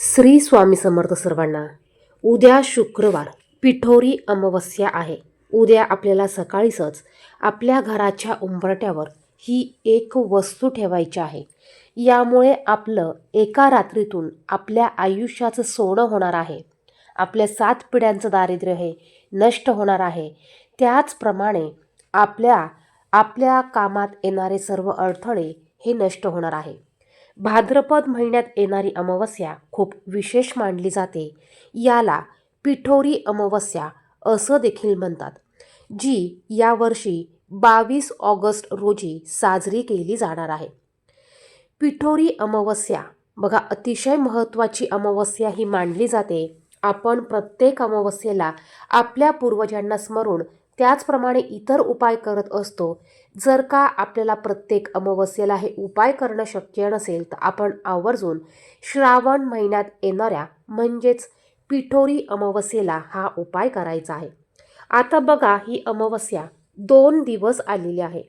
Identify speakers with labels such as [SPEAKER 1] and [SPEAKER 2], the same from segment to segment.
[SPEAKER 1] श्री स्वामी समर्थ सर्वांना उद्या शुक्रवार पिठोरी अमावस्या आहे. उद्या आपल्याला सकाळीच आपल्या घराच्या उंबरट्यावर ही एक वस्तू ठेवायची आहे. यामुळे आपलं एका रात्रीतून आपल्या आयुष्याचं सोनं होणार आहे. आपल्या सात पिढ्यांचं दारिद्र्य हे नष्ट होणार आहे. त्याचप्रमाणे आपल्या आपल्या कामात येणारे सर्व अडथळे हे नष्ट होणार आहे. भाद्रपद महिन्यात येणारी अमावस्या खूप विशेष मानली जाते. याला पिठोरी अमावस्या असं देखील म्हणतात जी यावर्षी बावीस ऑगस्ट रोजी साजरी केली जाणार आहे. पिठोरी अमावस्या बघा अतिशय महत्त्वाची अमावस्या ही मानली जाते. आपण प्रत्येक अमावस्येला आपल्या पूर्वजांना स्मरून त्याचप्रमाणे इतर उपाय करत असतो. जर का आपल्याला प्रत्येक अमावस्येला हे उपाय करणं शक्य नसेल तर आपण आवर्जून श्रावण महिन्यात येणाऱ्या म्हणजेच पिठोरी अमावस्येला हा उपाय करायचा आहे. आता बघा ही अमावस्या दोन दिवस आलेली आहे.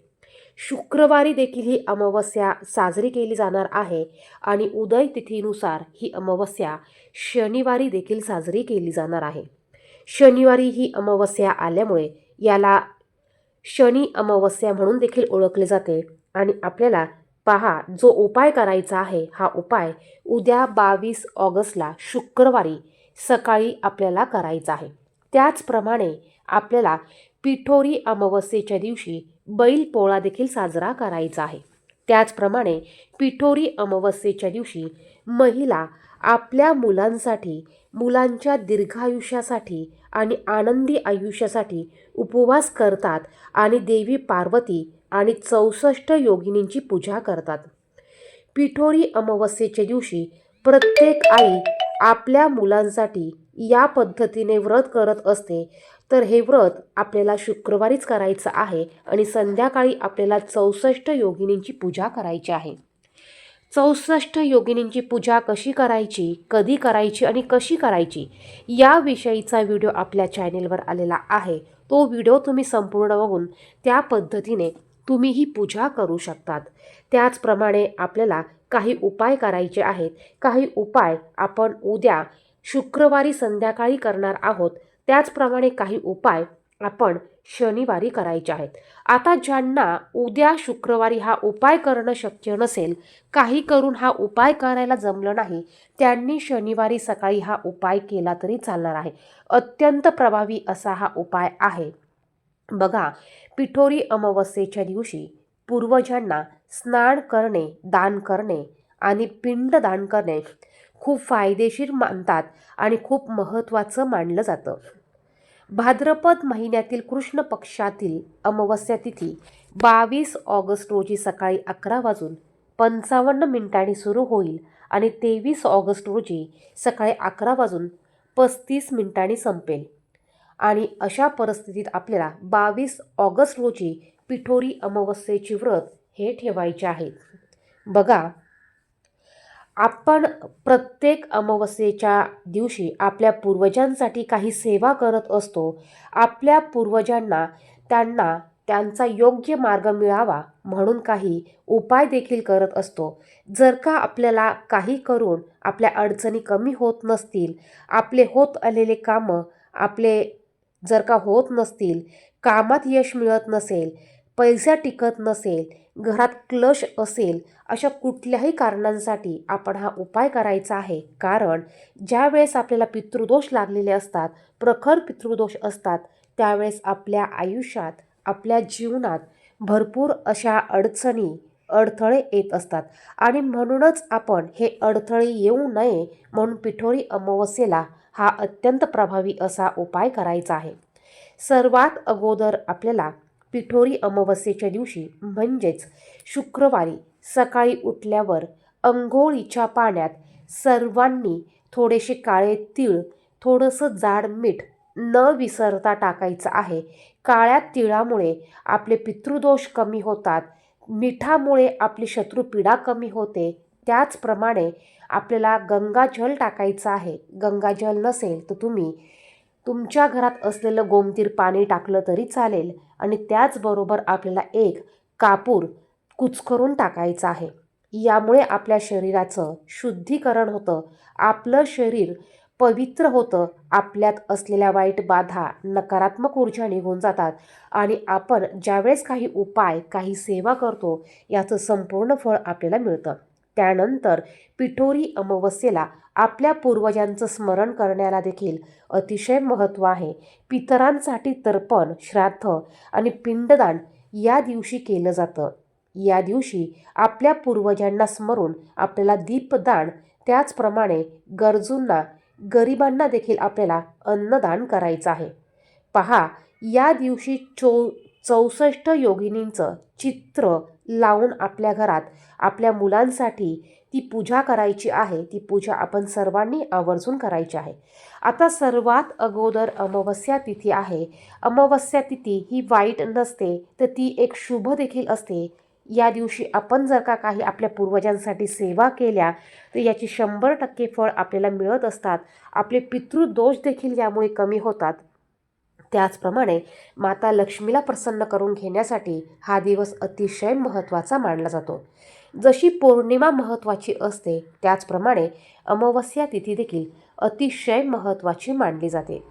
[SPEAKER 1] शुक्रवारी देखील ही अमावस्या साजरी केली जाणार आहे आणि उदय तिथीनुसार ही अमावस्या शनिवारी देखील साजरी केली जाणार आहे. शनिवारी ही अमावस्या आल्यामुळे याला शनी अमावस्या म्हणून देखील ओळखले जाते. आणि आपल्याला पहा जो उपाय करायचा आहे हा उपाय उद्या बावीस ऑगस्टला शुक्रवारी सकाळी आपल्याला करायचा आहे. त्याचप्रमाणे आपल्याला पिठोरी अमावस्येच्या दिवशी बैलपोळा देखील साजरा करायचा आहे. त्याचप्रमाणे पिठोरी अमावस्येच्या दिवशी महिला आपल्या मुलांसाठी मुलांच्या दीर्घायुष्यासाठी आणि आनंदी आयुष्यासाठी उपवास करतात आणि देवी पार्वती आणि चौसष्ट योगिनींची पूजा करतात. पिठोरी अमावस्येच्या दिवशी प्रत्येक आई आपल्या मुलांसाठी या पद्धतीने व्रत करत असते. तर हे व्रत आपल्याला शुक्रवारीच करायचं आहे आणि संध्याकाळी आपल्याला चौसष्ट योगिनींची पूजा करायची आहे. चौसष्ट योगिनींची पूजा कशी करायची कधी करायची आणि कशी करायची याविषयीचा व्हिडिओ आपल्या चॅनेलवर आलेला आहे. तो व्हिडिओ तुम्ही संपूर्ण बघून त्या पद्धतीने तुम्ही ही पूजा करू शकतात. त्याचप्रमाणे आपल्याला काही उपाय करायचे आहेत. काही उपाय आपण उद्या शुक्रवारी संध्याकाळी करणार आहोत. त्याचप्रमाणे काही उपाय आपण शनिवारी करायचे आहेत. आता ज्यांना उद्या शुक्रवारी हा उपाय करणं शक्य नसेल काही करून हा उपाय करायला जमलं नाही त्यांनी शनिवारी सकाळी हा उपाय केला तरी चालणार आहे. अत्यंत प्रभावी असा हा उपाय आहे. बघा पिठोरी अमावस्येच्या दिवशी पूर्वजांना स्नान करणे दान करणे आणि पिंडदान करणे खूप फायदेशीर मानतात आणि खूप महत्त्वाचं मानलं जातं. भाद्रपद महिन्यातील कृष्ण पक्षातील अमावस्या तिथी बावीस ऑगस्ट रोजी सकाळी अकरा वाजून पंचावन्न मिनिटांनी सुरू होईल आणि तेवीस ऑगस्ट रोजी सकाळी अकरा वाजून पस्तीस मिनिटांनी संपेल. आणि अशा परिस्थितीत आपल्याला बावीस ऑगस्ट रोजी पिठोरी अमावस्येची व्रत हे ठेवायचे आहे. बघा आपण प्रत्येक अमावस्येच्या दिवशी आपल्या पूर्वजांसाठी काही सेवा करत असतो. आपल्या पूर्वजांना त्यांना त्यांचा योग्य मार्ग मिळावा म्हणून काही उपाय देखील करत असतो. जर का आपल्याला काही करून आपल्या अडचणी कमी होत नसतील आपले होत आलेले कामं आपले जर का होत नसतील कामात यश मिळत नसेल पैसा टिकत नसेल घरात क्लश असेल अशा कुठल्याही कारणांसाठी आपण हा उपाय करायचा आहे. कारण ज्या वेळेस आपल्याला पितृदोष लागलेले असतात प्रखर पितृदोष असतात त्यावेळेस आपल्या आयुष्यात आपल्या जीवनात भरपूर अशा अडचणी अडथळे येत असतात. आणि म्हणूनच आपण हे अडथळे येऊ नये म्हणून पिठोरी अमावस्येला हा अत्यंत प्रभावी असा उपाय करायचा आहे. सर्वात अगोदर आपल्याला पिठोरी अमावस्येच्या दिवशी म्हणजेच शुक्रवारी सकाळी उठल्यावर अंघोळीच्या पाण्यात सर्वांनी थोडेसे काळे तीळ थोडंसं जाड मीठ न विसरता टाकायचं आहे. काळ्या तिळामुळे आपले पितृदोष कमी होतात मिठामुळे आपली शत्रुपीडा कमी होते. त्याचप्रमाणे आपल्याला गंगाजल टाकायचं आहे. गंगाजल नसेल तर तुम्ही तुमच्या घरात असलेलं गोमतीर पाणी टाकलं तरी चालेल आणि त्याचबरोबर आपल्याला एक कापूर कुचकरून टाकायचा आहे. यामुळे आपल्या शरीराचं शुद्धीकरण होतं आपलं शरीर पवित्र होतं आपल्यात असलेल्या वाईट बाधा नकारात्मक ऊर्जा निघून जातात आणि आपण ज्यावेळेस काही उपाय काही सेवा करतो याचं संपूर्ण फळ आपल्याला मिळतं. त्यानंतर पिठोरी अमावस्येला आपल्या पूर्वजांचं स्मरण करण्याला देखील अतिशय महत्त्व आहे. पितरांसाठी तर्पण श्राद्ध आणि पिंडदान या दिवशी केलं जातं. या दिवशी आपल्या पूर्वजांना स्मरून आपल्याला दीपदान त्याचप्रमाणे गरजूंना गरिबांना देखील आपल्याला अन्नदान करायचं आहे. पहा या दिवशी चौ चौसष्ट योगिनींचं चित्र लावून आपल्या घरात आपल्या मुलांसाठी ती पूजा करायची आहे. ती पूजा आपण सर्वांनी आवर्जून करायची आहे. आता सर्वात अगोदर अमावस्या तिथी आहे. अमावस्या तिथी ही वाईट नसते तर ती एक शुभ देखील असते. या दिवशी आपण जर का काही आपल्या पूर्वजांसाठी सेवा केल्या तर याची शंभर टक्के फळ आपल्याला मिळत असतात. आपले पितृदोष देखील यामुळे कमी होतात. त्याचप्रमाणे माता लक्ष्मीला प्रसन्न करून घेण्यासाठी हा दिवस अतिशय महत्त्वाचा मानला जातो. जशी पौर्णिमा महत्त्वाची असते त्याचप्रमाणे अमावस्या तिथी देखील अतिशय महत्त्वाची मानली जाते.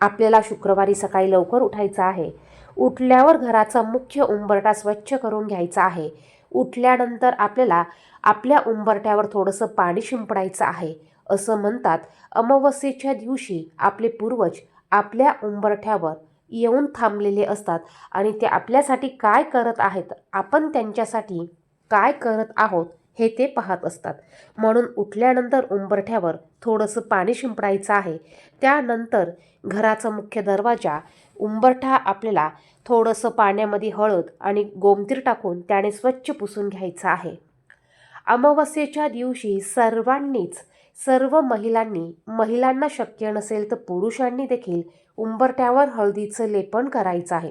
[SPEAKER 1] आपल्याला शुक्रवारी सकाळी लवकर उठायचं आहे. उठल्यावर घराचा मुख्य उंबरटा स्वच्छ करून घ्यायचा आहे. उठल्यानंतर आपल्याला आपल्या उंबरट्यावर थोडंसं पाणी शिंपडायचं आहे. असं म्हणतात अमावस्येच्या दिवशी आपले पूर्वज आपल्या उंबरठ्यावर येऊन थांबलेले असतात आणि ते आपल्यासाठी काय करत आहेत आपण त्यांच्यासाठी काय करत आहोत हे ते पाहत असतात. म्हणून उठल्यानंतर उंबरठ्यावर थोडंसं पाणी शिंपडायचं आहे. त्यानंतर घराचा मुख्य दरवाजा उंबरठा आपल्याला थोडंसं पाण्यामध्ये हळद आणि गोमतीर टाकून त्याने स्वच्छ पुसून घ्यायचं आहे. अमावस्येच्या दिवशी सर्वांनीच सर्व महिलांनी महिलांना शक्य नसेल तर पुरुषांनी देखील उंबरट्यावर हळदीचं लेपन करायचं आहे.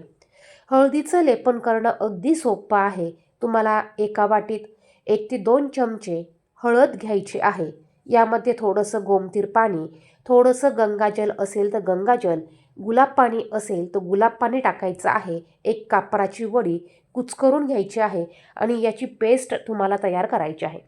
[SPEAKER 1] हळदीचं लेपन करणं अगदी सोपं आहे. तुम्हाला एका वाटीत एक ते दोन चमचे हळद घ्यायची आहे. यामध्ये थोडंसं गोमतीर पाणी थोडंसं गंगाजल असेल तर गंगाजल गुलाब पाणी असेल तर गुलाब पाणी टाकायचं आहे. एक कापराची वडी कुचकरून घ्यायची आहे आणि याची पेस्ट तुम्हाला तयार करायची आहे.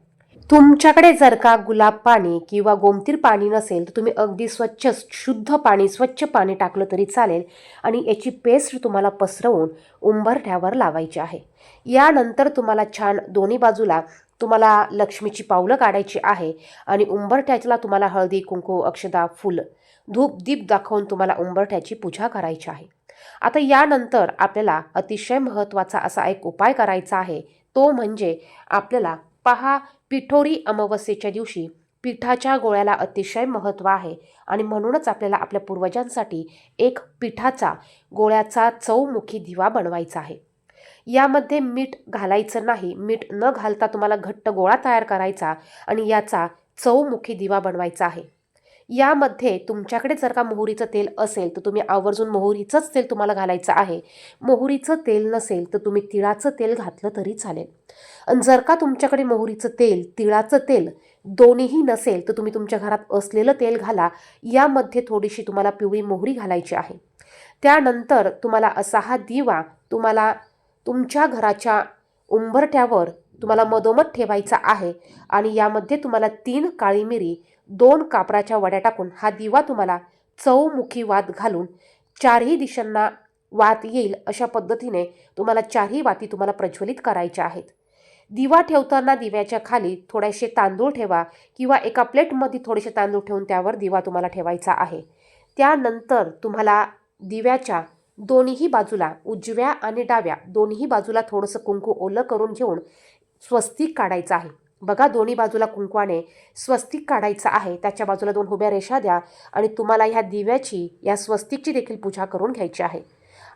[SPEAKER 1] तुमच्याकडे जर का गुलाब पाणी किंवा गोमतीर पाणी नसेल तर तुम्ही अगदी स्वच्छ शुद्ध पाणी स्वच्छ पाणी टाकलं तरी चालेल आणि याची पेस्ट तुम्हाला पसरवून उंबरठ्यावर लावायची आहे. यानंतर तुम्हाला छान दोन्ही बाजूला तुम्हाला लक्ष्मीची पावलं काढायची आहे आणि उंबरठ्याला तुम्हाला हळदी कुंकू अक्षदा फुल धूप दीप दाखवून तुम्हाला उंबरठ्याची पूजा करायची आहे. आता यानंतर आपल्याला अतिशय महत्त्वाचा असा एक उपाय करायचा आहे. तो म्हणजे आपल्याला पहा पिठोरी अमावस्येच्या दिवशी पिठाच्या गोळ्याला अतिशय महत्त्व आहे आणि म्हणूनच आपल्याला आपल्या पूर्वजांसाठी एक पिठाचा गोळ्याचा चौमुखी दिवा बनवायचा आहे. यामध्ये मीठ घालायचं नाही मीठ न घालता तुम्हाला घट्ट गोळा तयार करायचा आणि याचा चौमुखी दिवा बनवायचा आहे. यामध्ये तुमच्याकडे जर का मोहरीचं तेल असेल तर तुम्ही आवर्जून मोहरीचंच तेल तुम्हाला घालायचं आहे. मोहरीचं तेल नसेल तर तुम्ही तिळाचं तेल घातलं तरी चालेल. आणि जर का तुमच्याकडे मोहरीचं तेल तिळाचं तेल दोन्हीही नसेल तर तुम्ही तुमच्या घरात असलेलं तेल घाला. यामध्ये थोडीशी तुम्हाला पिवळी मोहरी घालायची आहे. त्यानंतर तुम्हाला असा हा दिवा तुम्हाला तुमच्या घराच्या उंबरठ्यावर तुम्हाला मधोमध ठेवायचा आहे. आणि यामध्ये तुम्हाला तीन काळी मिरी दोन कापराच्या वड्या टाकून हा दिवा तुम्हाला चौमुखी वात घालून चारही दिशांना वात येईल अशा पद्धतीने तुम्हाला चारही वाती तुम्हाला प्रज्वलित करायच्या आहेत. दिवा ठेवताना दिव्याच्या खाली थोडेसे तांदूळ ठेवा किंवा एका प्लेटमध्ये थोडेसे तांदूळ ठेवून त्यावर दिवा तुम्हाला ठेवायचा आहे. त्यानंतर तुम्हाला दिव्याच्या दोन्ही बाजूला उजव्या आणि डाव्या दोन्ही बाजूला थोडंसं कुंकू ओलं करून घेऊन स्वस्तिक काढायचं आहे. बघा दोन्ही बाजूला कुंकवाने स्वस्तिक काढायचं आहे. त्याच्या बाजूला दोन उभ्या रेषा द्या आणि तुम्हाला ह्या दिव्याची या स्वस्तिकची देखील पूजा करून घ्यायची आहे.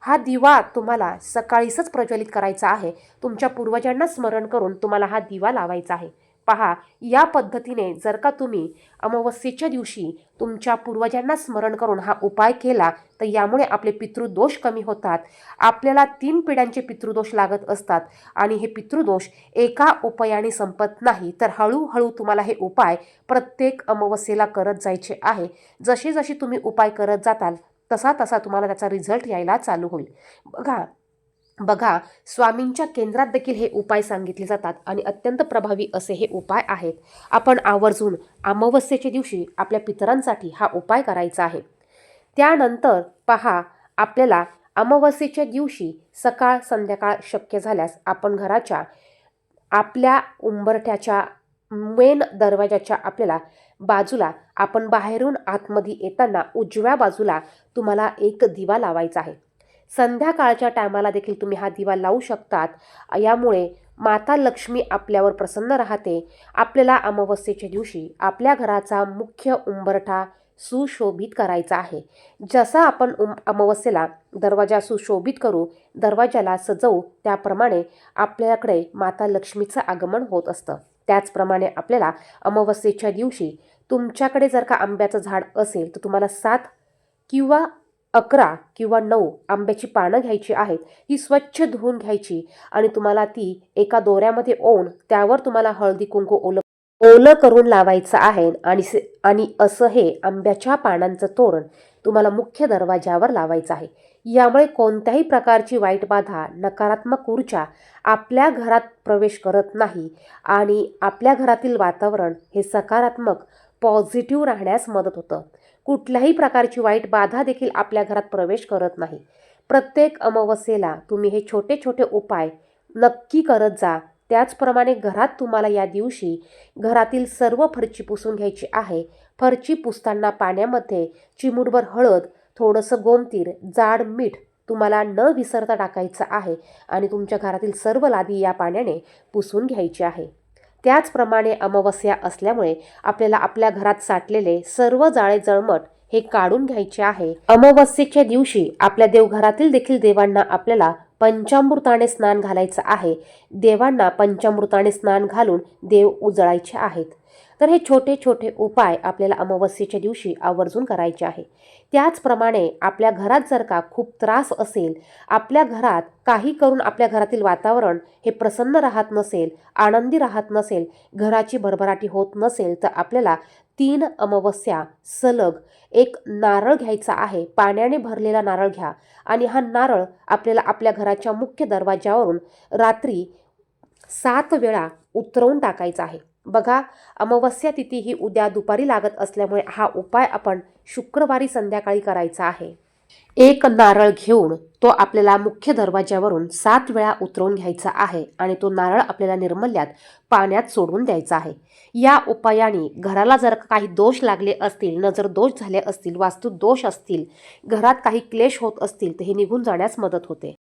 [SPEAKER 1] हा दिवा तुम्हाला सकाळीसच प्रज्वलित करायचा आहे. तुमच्या पूर्वजांना स्मरण करून तुम्हाला हा दिवा लावायचा आहे. पहा या पद्धतीने जर का तुम्ही अमावस्येच्या दिवशी तुमच्या पूर्वजांना स्मरण करून हा उपाय केला तर यामुळे आपले पितृदोष कमी होतात. आपल्याला तीन पिढ्यांचे पितृदोष लागत असतात आणि हे पितृदोष एका उपायाने संपत नाही तर हळूहळू तुम्हाला हे उपाय प्रत्येक अमावस्येला करत जायचे आहे. जसे जसे तुम्ही उपाय करत जाताल तसा तसा तुम्हाला त्याचा रिझल्ट यायला चालू होईल. बघा बघा स्वामींच्या केंद्रात देखील हे उपाय सांगितले जातात आणि अत्यंत प्रभावी असे हे उपाय आहेत. आपण आवर्जून अमावस्येच्या दिवशी आपल्या पितरांसाठी हा उपाय करायचा आहे. त्यानंतर पहा आपल्याला अमावस्येच्या दिवशी सकाळ संध्याकाळ शक्य झाल्यास आपण घराच्या आपल्या उंबरठ्याच्या मेन दरवाजाच्या आपल्याला बाजूला आपण बाहेरून आतमध्ये येताना उजव्या बाजूला तुम्हाला एक दिवा लावायचा आहे. संध्याकाळच्या टायमाला देखील तुम्ही हा दिवा लावू शकतात. यामुळे माता लक्ष्मी आपल्यावर प्रसन्न राहते. आपल्याला अमावस्येच्या दिवशी आपल्या घराचा मुख्य उंबरठा सुशोभित करायचा आहे. जसा आपण उम अमावस्येला दरवाजा सुशोभित करू दरवाजाला सजवू त्याप्रमाणे आपल्याकडे माता लक्ष्मीचं आगमन होत असतं. त्याचप्रमाणे आपल्याला अमावस्येच्या दिवशी तुमच्याकडे जर का आंब्याचं झाड असेल तर तुम्हाला सात किंवा अकरा किंवा नऊ आंब्याची पानं घ्यायची आहेत ही स्वच्छ धुवून घ्यायची आणि तुम्हाला ती एका दोऱ्यामध्ये ओवून त्यावर तुम्हाला हळदी कुंकू ओलं ओलं करून लावायचं आहे आणि से आणि असं हे आंब्याच्या पानांचं तोरण तुम्हाला मुख्य दरवाजावर लावायचं आहे. यामुळे कोणत्याही प्रकारची वाईट बाधा नकारात्मक ऊर्जा आपल्या घरात प्रवेश करत नाही आणि आपल्या घरातील वातावरण हे सकारात्मक पॉझिटिव्ह राहण्यास मदत होतं. कुठल्याही प्रकारची वाईट बाधा देखील आपल्या घरात प्रवेश करत नाही. प्रत्येक अमावस्येला तुम्ही हे छोटे छोटे उपाय नक्की करत जा. त्याचप्रमाणे घरात तुम्हाला या दिवशी घरातील सर्व फरची पुसून घ्यायची आहे. फरची पुसताना पाण्यामध्ये चिमूटभर हळद थोडंसं गोमतीर जाड मीठ तुम्हाला न विसरता टाकायचं आहे आणि तुमच्या घरातील सर्व लादी या पाण्याने पुसून घ्यायची आहे. त्याचप्रमाणे अमावस्या असल्यामुळे आपल्याला आपल्या घरात साठलेले सर्व जाळे जळमट हे काढून घ्यायचे आहे. अमावस्येच्या दिवशी आपल्या देवघरातील देखील देवांना आपल्याला पंचामृताने स्नान घालायचं आहे. देवांना पंचामृताने स्नान घालून देव उजळायचे आहेत. तर हे छोटे छोटे उपाय आपल्याला अमावस्येच्या दिवशी आवर्जून करायचे आहे. त्याचप्रमाणे आपल्या घरात जर का खूप त्रास असेल आपल्या घरात काही करून आपल्या घरातील वातावरण हे प्रसन्न राहत नसेल आनंदी राहत नसेल घराची भरभराटी होत नसेल तर आपल्याला तीन अमावस्या सलग एक नारळ घ्यायचा आहे. पाण्याने भरलेला नारळ घ्या आणि हा नारळ आपल्याला आपल्या घराच्या मुख्य दरवाजावरून रात्री सात वेळा उतरवून टाकायचा आहे. बघा अमावस्या तिथी ही उद्या दुपारी लागत असल्यामुळे हा उपाय आपण शुक्रवारी संध्याकाळी करायचा आहे. एक नारळ घेऊन तो आपल्याला मुख्य दरवाज्यावरून सात वेळा उतरवून घ्यायचा आहे आणि तो नारळ आपल्याला निर्मल्यात पाण्यात सोडून द्यायचा आहे. या उपायाने घराला जर काही दोष लागले असतील नजर दोष झाले असतील वास्तू दोष असतील घरात काही क्लेश होत असतील तर हे निघून जाण्यास मदत होते.